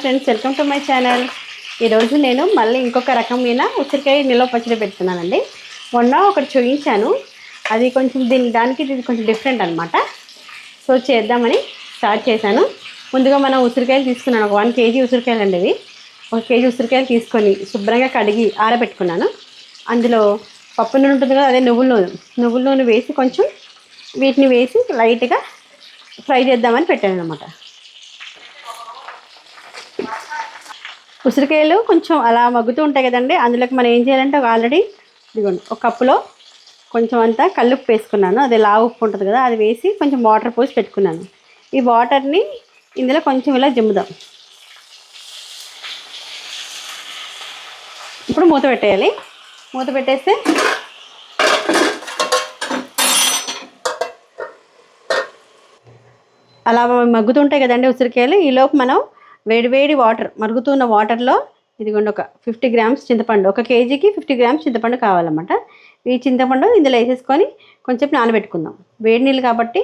Friends welcome to my channel ఈరోజు నేను మళ్ళీ ఇంకొక రకమైన ఉసిరికాయ నిల్వ పచ్చడి పెడుతున్నానండి. మొన్న ఒకటి చూపించాను. అది కొంచెం దీని దానికి ఇది కొంచెం డిఫరెంట్ అనమాట సో చేద్దామని స్టార్ట్ చేశాను. ముందుగా మనం ఉసిరికాయలు తీసుకున్నాను. ఒక వన్ కేజీ ఉసిరికాయలు అండి ఇవి. ఒక కేజీ ఉసిరికాయలు తీసుకొని శుభ్రంగా కడిగి ఆరబెట్టుకున్నాను. అందులో పప్పు నూనె ఉంటుంది కదా అదే నువ్వుల నూనె. నువ్వుల నూనె వేసి కొంచెం వీటిని వేసి లైట్గా ఫ్రై చేద్దామని పెట్టాను అనమాట ఉసిరికాయలు కొంచెం అలా మగ్గుతూ ఉంటాయి కదండి. అందులోకి మనం ఏం చేయాలంటే ఒక ఆల్రెడీ ఇదిగోండి ఒక కప్పులో కొంచెం అంతా కల్లుప్పు వేసుకున్నాను. అది లావు ఉప్పు ఉంటుంది కదా అది వేసి కొంచెం వాటర్ పోసి పెట్టుకున్నాను. ఈ వాటర్ని ఇందులో కొంచెం ఇలా జిమ్ముదాం. ఇప్పుడు మూత పెట్టేయాలి. మూత పెట్టేస్తే అలా మగ్గుతుంటాయి కదండి ఉసిరికాయలు. ఈలోపు మనం వేడివేడి వాటర్ మరుగుతున్న వాటర్లో ఇదిగోండి ఒక ఫిఫ్టీ గ్రామ్స్ చింతపండు ఒక కేజీకి ఫిఫ్టీ గ్రామ్స్ చింతపండు కావాలన్నమాట. ఈ చింతపండు ఇందులో వేసేసుకొని కొంచెం నానబెట్టుకుందాం. వేడి నీళ్ళు కాబట్టి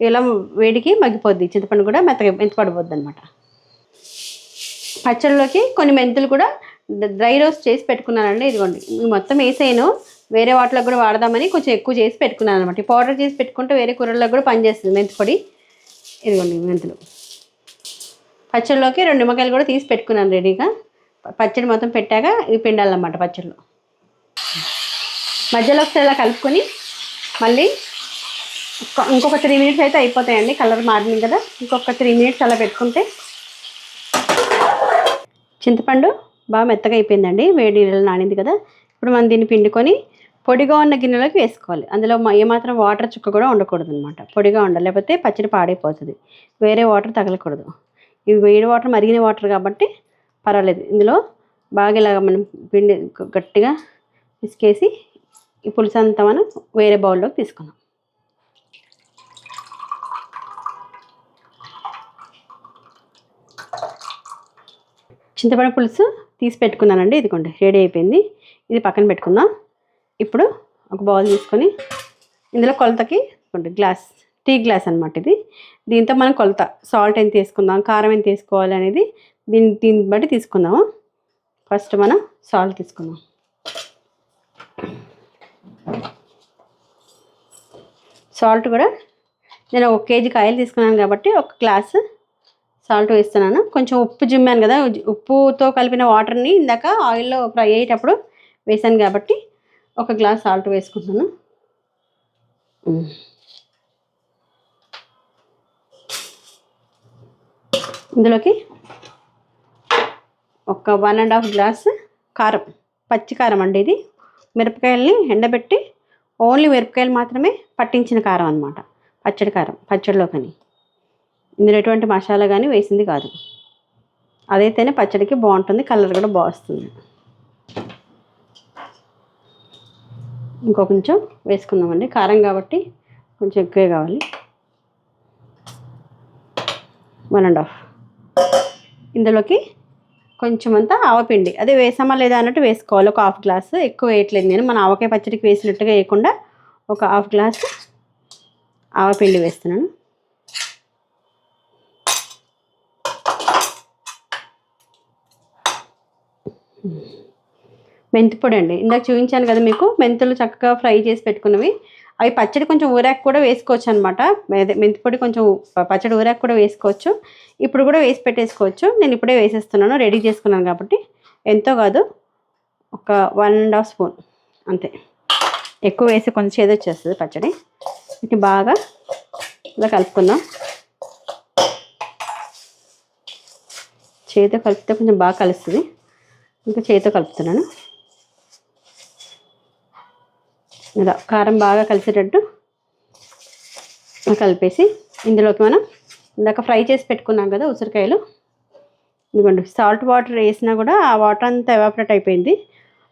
ఇలా వేడికి మగ్గిపోద్ది చింతపండు కూడా మెత్తగా మెంతపడిపోద్ది అనమాట పచ్చడిలోకి కొన్ని మెంతులు కూడా డ్రై రోస్ట్ చేసి పెట్టుకున్నానండి. ఇదిగోండి మొత్తం వేసేయను. వేరే వాటిలో కూడా వాడదామని కొంచెం ఎక్కువ చేసి పెట్టుకున్నాను అనమాట పౌడర్ చేసి పెట్టుకుంటే వేరే కూరల్లో కూడా పనిచేస్తుంది మెంతి పొడి. ఇదిగోండి మెంతులు. పచ్చడిలోకి రెండు నిమ్మకాయలు కూడా తీసి పెట్టుకున్నాను రెడీగా. పచ్చడి మొత్తం పెట్టాక ఇవి పిండాలన్నమాట పచ్చడిలో మధ్యలో ఒకసారి ఇలా కలుపుకొని మళ్ళీ ఇంకొక త్రీ మినిట్స్ అయితే అయిపోతాయండి కలర్ మారింది కదా. ఇంకొక త్రీ మినిట్స్ అలా పెట్టుకుంటే చింతపండు బాగా మెత్తగా అయిపోయిందండి. వేడి నీళ్ళు నానింది కదా. ఇప్పుడు మనం దీన్ని పిండుకొని పొడిగా ఉన్న గిన్నెలోకి వేసుకోవాలి. అందులో ఏమాత్రం వాటర్ చుక్క కూడా ఉండకూడదు అనమాట పొడిగా ఉండాలి. లేకపోతే పచ్చడి పాడైపోతుంది. వేరే వాటర్ తగలకూడదు. ఇవి వేడి వాటర్ మరిగిన వాటర్ కాబట్టి పర్వాలేదు. ఇందులో బాగా ఇలాగ మనం పిండి గట్టిగా పిసికేసి ఈ పులుసు అంతా మనం వేరే బౌల్లోకి తీసుకున్నాం చింతపండు పులుసు తీసి పెట్టుకున్నానండి. ఇదిగోండి రెడీ అయిపోయింది. ఇది పక్కన పెట్టుకుందాం. ఇప్పుడు ఒక బౌల్ తీసుకొని ఇందులో కొలతకి గ్లాస్ టీ గ్లాస్ అనమాట ఇది. దీంతో మనం కొలత సాల్ట్ ఎంత తీసుకుందాం కారం ఎంత తీసుకోవాలి అనేది దీన్ని దీన్ని బట్టి తీసుకుందాము. ఫస్ట్ మనం సాల్ట్ తీసుకుందాం. సాల్ట్ కూడా నేను ఒక కేజీ కాయలు తీసుకున్నాను కాబట్టి ఒక గ్లాస్ సాల్ట్ వేస్తున్నాను. కొంచెం ఉప్పు జిమ్మాను కదా ఉప్పుతో కలిపిన వాటర్ని ఇందాక ఆయిల్లో ఫ్రై అయ్యేటప్పుడు వేసాను కాబట్టి ఒక గ్లాస్ సాల్ట్ వేసుకుంటున్నాను. ఇందులోకి ఒక వన్ అండ్ హాఫ్ గ్లాస్ కారం పచ్చి కారం అండి ఇది. మిరపకాయల్ని ఎండబెట్టి ఓన్లీ మిరపకాయలు మాత్రమే పట్టించిన కారం అనమాట పచ్చడి కారం పచ్చడిలో కానీ ఇందులో ఎటువంటి మసాలా కానీ వేసింది కాదు. అదైతేనే పచ్చడికి బాగుంటుంది కలర్ కూడా బాగుస్తుంది. ఇంకో కొంచెం వేసుకుందామండి. కారం కాబట్టి కొంచెం ఎక్కువే కావాలి. వన్ అండ్ హాఫ్ ఇందులోకి కొంచెం అంతా ఆవపిండి. అదే వేసామా లేదా అన్నట్టు వేసుకోవాలి. ఒక హాఫ్ గ్లాస్. ఎక్కువ వేయట్లేదు నేను. మన ఆవకాయ పచ్చడికి వేసినట్టుగా వేయకుండా ఒక హాఫ్ గ్లాస్ ఆవపిండి వేస్తున్నాను. మెంతి పొడి అండి. ఇందాక చూపించాను కదా మీకు. మెంతులు చక్కగా ఫ్రై చేసి పెట్టుకున్నవి. అవి పచ్చడి కొంచెం ఊరాకు కూడా వేసుకోవచ్చు అనమాట మెంతి పొడి కొంచెం పచ్చడి ఊరాకు కూడా వేసుకోవచ్చు. ఇప్పుడు కూడా వేసి పెట్టేసుకోవచ్చు. నేను ఇప్పుడే వేసేస్తున్నాను రెడీ చేసుకున్నాను కాబట్టి. ఎంతో కాదు ఒక వన్ అండ్ హాఫ్ స్పూన్. అంతే. ఎక్కువ వేసి కొంచెం చేదొచ్చేస్తుంది పచ్చడి. ఇది బాగా ఇలా కలుపుకుందాం. చేతితో కలిపితే కొంచెం బాగా కలుస్తుంది. ఇంకా చేతితో కలుపుతున్నాను. ఇలా కారం బాగా కలిసేటట్టు కలిపేసి ఇందులోకి మనం ఇందాక ఫ్రై చేసి పెట్టుకున్నాం కదా ఉసిరికాయలు. ఇదిగోండి సాల్ట్ వాటర్ వేసినా కూడా ఆ వాటర్ అంతా ఎవాపరేట్ అయిపోయింది.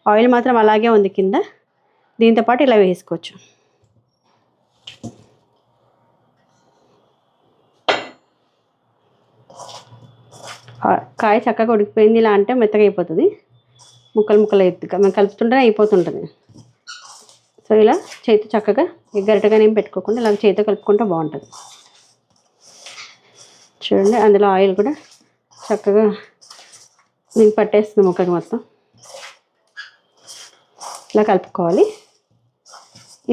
ఆయిల్ మాత్రం అలాగే ఉంది కింద. దీంతో పాటు ఇలా వేసుకోవచ్చు. కాయ చక్కగా ఉడికిపోయింది ఇలా అంటే మెత్తగా అయిపోతుంది. ముక్కలు ముక్కలు అయిపోతుంది కలుపుతుంటేనే అయిపోతుంటుంది. సో ఇలా చేతి చక్కగా ఈ గరిటగా ఏం పెట్టుకోకుండా ఇలా చేతితో కలుపుకుంటే బాగుంటుంది. చూడండి అందులో ఆయిల్ కూడా చక్కగా నేను పట్టేస్తుంది ముక్కకి మొత్తం. ఇలా కలుపుకోవాలి.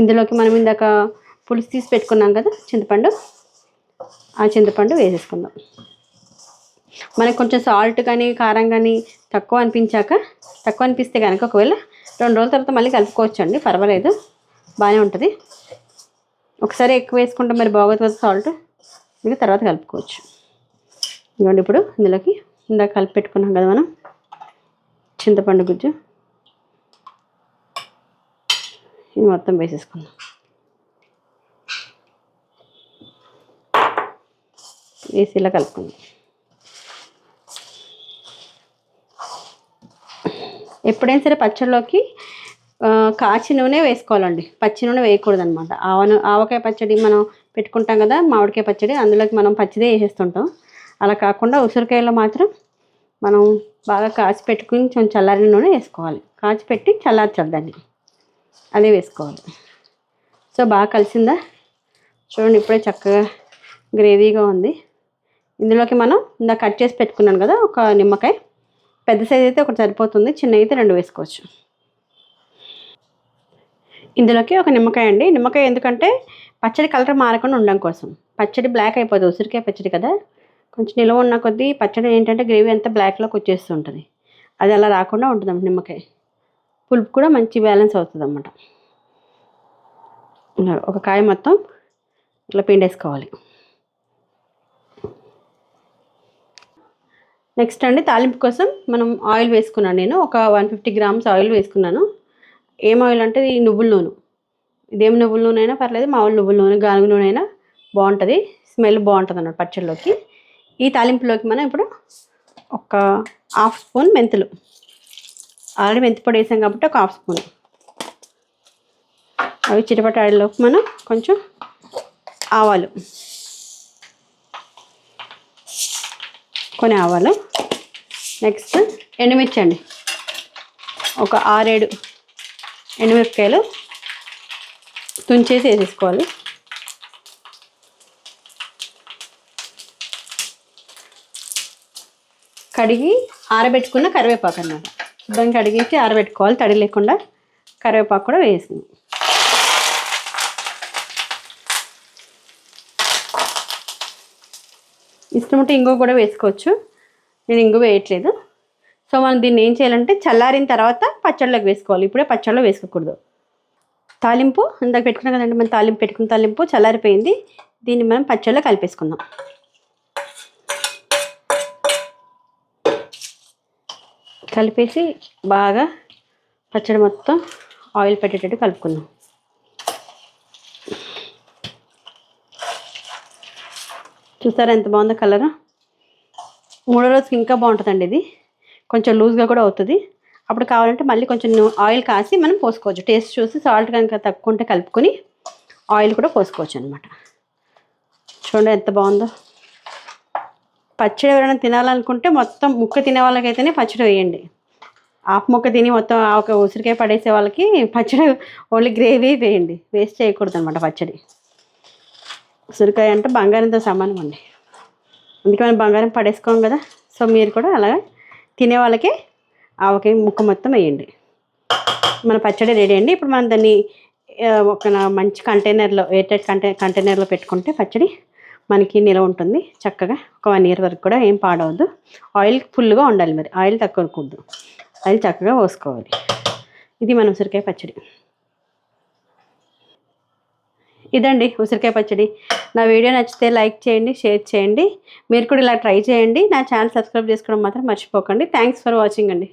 ఇందులోకి మనం ఇందాక పులుసు తీసి పెట్టుకున్నాం కదా చింతపండు. ఆ చింతపండు వేసేసుకుందాం. మనకు కొంచెం సాల్ట్ కానీ కారం కానీ తక్కువ అనిపించాక తక్కువ అనిపిస్తే కనుక ఒకవేళ రెండు రోజుల తర్వాత మళ్ళీ కలుపుకోవచ్చు అండి పర్వాలేదు. బాగానే ఉంటుంది. ఒకసారి ఎక్కువ వేసుకుంటే మరి బాగోదు కదా సాల్ట్. ఇంకా తర్వాత కలుపుకోవచ్చు. ఇదిగోండి ఇప్పుడు ఇందులోకి ఇందాక కలిపి పెట్టుకున్నాం కదా మనం. చింతపండు గుజ్జు. ఇది మొత్తం వేసేసుకుందాం. వేసి ఇలా కలుపుకుందాం. ఎప్పుడైనా సరే పచ్చడిలోకి కాచి నూనె వేసుకోవాలండి. పచ్చి నూనె వేయకూడదు అనమాట ఆవ ఆవకాయ పచ్చడి మనం పెట్టుకుంటాం కదా మామిడికాయ పచ్చడి అందులోకి మనం పచ్చిదే వేసేస్తుంటాం. అలా కాకుండా ఉసిరికాయలో మాత్రం మనం బాగా కాచి పెట్టుకుని కొంచెం చల్లారిన నూనె వేసుకోవాలి. కాచి పెట్టి చల్లార్చాలి దాన్ని అదే వేసుకోవాలి. సో బాగా కలిసిందా? చూడండి ఇప్పుడే చక్కగా గ్రేవీగా ఉంది. ఇందులోకి మనం ఇందా కట్ చేసి పెట్టుకున్నాను కదా ఒక నిమ్మకాయ. పెద్ద సైజ్ అయితే ఒకటి సరిపోతుంది చిన్న అయితే రెండు వేసుకోవచ్చు. ఇందులోకి ఒక నిమ్మకాయ అండి. నిమ్మకాయ ఎందుకంటే పచ్చడి కలర్ మారకుండా ఉండడం కోసం. పచ్చడి బ్లాక్ అయిపోతుంది ఉసిరికాయ పచ్చడి కదా. కొంచెం నిల్వ ఉన్న కొద్దీ పచ్చడి ఏంటంటే గ్రేవీ అంతా బ్లాక్లోకి వచ్చేస్తుంటుంది. అది అలా రాకుండా ఉంటుంది నిమ్మకాయ. పులుపు కూడా మంచి బ్యాలెన్స్ అవుతుంది అన్నమాట. ఒక కాయ మొత్తం ఇట్లా పిండేసుకోవాలి. నెక్స్ట్ అండి తాలింపు కోసం మనం ఆయిల్ వేసుకున్నాను నేను. ఒక వన్ ఫిఫ్టీ గ్రామ్స్ ఆయిల్ వేసుకున్నాను. ఏం ఆయిల్ అంటే ఈ నువ్వుల నూనె. ఇదేం నువ్వుల నూనె అయినా పర్లేదు మామూలు నువ్వుల నూనె గానుగ నూనె అయినా బాగుంటుంది. స్మెల్ బాగుంటుంది అన్నమాట పచ్చళ్ళలోకి ఈ తాలింపులోకి మనం ఇప్పుడు ఒక హాఫ్ స్పూన్ మెంతులు. ఆల్రెడీ మెంతి పొడి వేసాం కాబట్టి ఒక హాఫ్ స్పూన్. అవి చిటపటాడిలోకి మనం కొంచెం ఆవాలు. కొన్ని ఆవాలు. నెక్స్ట్ ఎండుమిర్చి అండి ఒక ఆరేడు ఎండుమిరపకాయలు తుంచేసి వేసేసుకోవాలి. కడిగి ఆరబెట్టుకున్న కరివేపాకు అన్నమాట. దాన్ని కడిగించి ఆరబెట్టుకోవాలి. తడి లేకుండా కరివేపాకు కూడా వేసింది ఇష్టం ఉంటే ఇంగువ కూడా వేసుకోవచ్చు. నేను ఇంగువ వేయట్లేదు. సో మనం దీన్ని ఏం చేయాలంటే చల్లారిన తర్వాత పచ్చళ్ళలోకి వేసుకోవాలి. ఇప్పుడే పచ్చళ్ళలో వేసుకోకూడదు. తాలింపు ఇందాక పెట్టుకున్నాం కదండి మనం తాలింపు పెట్టుకున్న తాలింపు చల్లారిపోయింది. దీన్ని మనం పచ్చళ్ళలో కలిపేసుకుందాం. కలిపేసి బాగా పచ్చడి మొత్తం ఆయిల్ పెట్టేటట్టు కలుపుకుందాం. చూసారా ఎంత బాగుందో కలర్? మూడో రోజుకి ఇంకా బాగుంటుందండి ఇది. కొంచెం లూజ్గా కూడా అవుతుంది. అప్పుడు కావాలంటే మళ్ళీ కొంచెం ఆయిల్ కాసి మనం పోసుకోవచ్చు. టేస్ట్ చూసి సాల్ట్ కనుక తక్కువ ఉంటే కలుపుకొని ఆయిల్ కూడా పోసుకోవచ్చు అనమాట చూడండి ఎంత బాగుందో. పచ్చడి ఎవరైనా తినాలనుకుంటే మొత్తం ముక్క తినే వాళ్ళకైతేనే పచ్చడి వేయండి. ఆపు ముక్క తిని మొత్తం ఒక ఉసిరికాయ పడేసే వాళ్ళకి పచ్చడి ఓన్లీ గ్రేవీ వేయండి. వేస్ట్ చేయకూడదు అనమాట పచ్చడి. ఉసిరికాయ అంటే బంగారంతో సమానం అండి. అందుకే మనం బంగారం పడేసుకోం కదా. సో మీరు కూడా అలాగా తినే వాళ్ళకి ఆవకాయ ముక్క మొత్తం వేయండి. మన పచ్చడి రెడీ అండి. ఇప్పుడు మనం దాన్ని ఒక మంచి కంటైనర్లో ఎయిర్టైట్ కంటై కంటైనర్లో పెట్టుకుంటే పచ్చడి మనకి నిలవ ఉంటుంది. చక్కగా ఒక వన్ ఇయర్ వరకు కూడా ఏం పాడవద్దు. ఆయిల్ ఫుల్గా ఉండాలి మరి. ఆయిల్ తక్కువ కూడదు ఆయిల్ చక్కగా పోసుకోవాలి. ఇది మన ఉసిరికాయ పచ్చడి. ఇదండి ఉసిరికాయ పచ్చడి. నా వీడియో నచ్చితే లైక్ చేయండి షేర్ చేయండి. మీరు కూడా ఇలా ట్రై చేయండి. నా ఛానల్ సబ్స్క్రైబ్ చేసుకోవడం మాత్రం మర్చిపోకండి. థ్యాంక్స్ ఫర్ వాచింగ్ అండి.